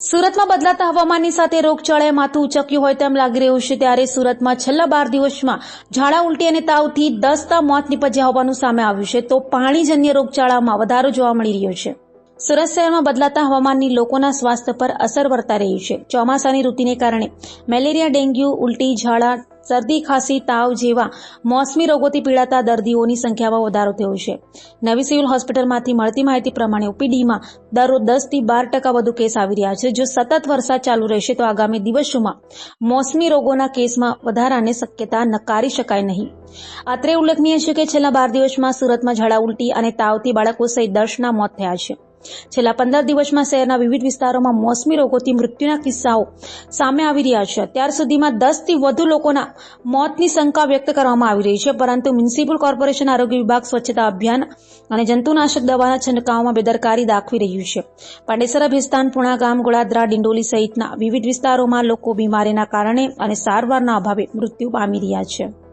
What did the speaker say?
સુરતમાં બદલાતા હવામાનની સાથે રોગચાળાએ માથું ઉચક્યું હોય તેમ લાગી રહ્યું છે ત્યારે સુરતમાં છેલ્લા બાર દિવસમાં ઝાડા ઉલટી અને તાવથી દસતા મોત નીપજ્યા હોવાનું સામે આવ્યું છે. તો પાણીજન્ય રોગચાળામાં વધારો જોવા મળી રહ્યો છે. સુરત શહેરમાં બદલાતા હવામાનની લોકોના સ્વાસ્થ્ય પર અસર વર્તા રહી છે. ચોમાસાની ઋતુને કારણે મેલેરિયા, ડેન્ગ્યુ, ઉલટી, ઝાડા શરદી, ખાંસી, તાવ જેવા મોસમી રોગોથી પીડાતા દર્દીઓની સંખ્યામાં વધારો થયો છે. નવી સિવિલ હોસ્પિટલમાંથી મળતી માહિતી પ્રમાણે ઓપીડીમાં દરરોજ દસથી બાર ટકા વધુ કેસ આવી રહ્યા છે. જો સતત વરસાદ ચાલુ રહેશે તો આગામી દિવસોમાં મોસમી રોગોના કેસમાં વધારાની શક્યતા નકારી શકાય નહીં. અત્રે ઉલ્લેખનીય છે કે છેલ્લા બાર દિવસમાં સુરતમાં ઝાડા ઉલટી અને તાવથી બાળકો સહિત દર્શના મોત થયા છે. છેલ્લા પંદર દિવસમાં શહેરના વિવિધ વિસ્તારોમાં મોસમી રોગોથી મૃત્યુના કિસ્સાઓ સામે આવી રહ્યા છે. અત્યાર સુધીમાં દસથી વધુ લોકોના મોતની શંકા વ્યક્ત કરવામાં આવી રહી છે, પરંતુ મ્યુનિસિપલ કોર્પોરેશન આરોગ્ય વિભાગ સ્વચ્છતા અભિયાન અને જંતુનાશક દવાના છંટકાવમાં બેદરકારી દાખવી રહ્યું છે. પાંડેસરા ભિસ્તાન, પુણા ગામ, ગોળાદરા, ડિંડોલી સહિતના વિવિધ વિસ્તારોમાં લોકો બીમારીના કારણે અને સારવારના અભાવે મૃત્યુ પામી રહ્યા છે.